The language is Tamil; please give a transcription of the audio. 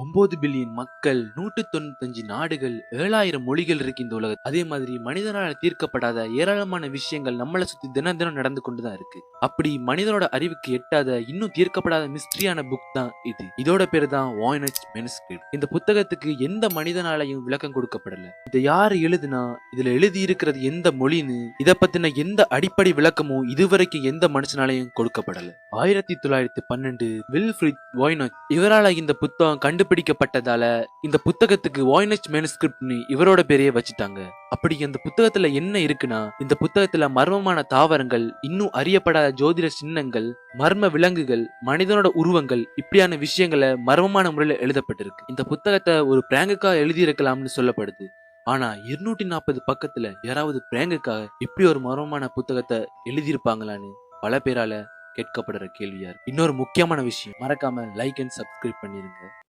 ஒன்பது பில்லியன் மக்கள் நூற்று தொண்ணூத்தஞ்சு நாடுகள் ஏழாயிரம் மொழிகள் இருக்கு இந்த உலகம் அதே மாதிரி மனிதனால் தீர்க்கப்படாத ஏராளமான விஷயங்கள் நம்மளை சுத்தி தினம் தினம் நடந்து கொண்டுதான் இருக்கு. அப்படி மனிதனோட அறிவுக்கு எட்டாத இன்னும் தீர்க்கப்படாத மிஸ்ட்ரியான புக் தான் இது. இதோட பேரு தான் மெனுஸ்கிரிப்ட் இந்த புத்தகத்துக்கு எந்த மனிதனாலையும் விளக்கம் கொடுக்கப்படல. இதை யாரு எழுதுனா இதுல எழுதி இருக்கிறது எந்த மொழின்னு இத பத்தின எந்த அடிப்படை விளக்கமும் இதுவரைக்கும் எந்த மனுஷனாலையும் கொடுக்கப்படல. ஆயிரத்தி தொள்ளாயிரத்தி பன்னெண்டு வில்ஃப்ரிட் வாய்னட் இவரால இந்த புத்தகம் கண்டு கண்டுபிடிக்கப்பட்டதால இந்த புத்தகத்துக்கு வாய்னஸ் மேனுஸ்கிரிப்ட்னு இவரோட பேரையே வச்சுட்டாங்க. அப்படி அந்த புத்தகத்துல என்ன இருக்குன்னா இந்த புத்தகத்துல மர்மமான தாவரங்கள் இன்னும் அறியப்படாத ஜோதிட சின்னங்கள் மர்ம விலங்குகள் மனிதனோட உருவங்கள் இப்படியான விஷயங்களை மர்மமான முறையில எழுதப்பட்டிருக்கு. இந்த புத்தகத்தை ஒரு பிராங்குக்கா எழுதியிருக்கலாம்னு சொல்லப்படுது. ஆனா இருநூற்றி நாற்பது பக்கத்துல யாராவது பிராங்குக்காக இப்படி ஒரு மர்மமான புத்தகத்தை எழுதியிருப்பாங்களான்னு பல பேரால கேட்கப்படுற கேள்வியா இன்னொரு முக்கியமான விஷயம் மறக்காம லைக் அண்ட் சப்ஸ்கிரைப் பண்ணிருங்க.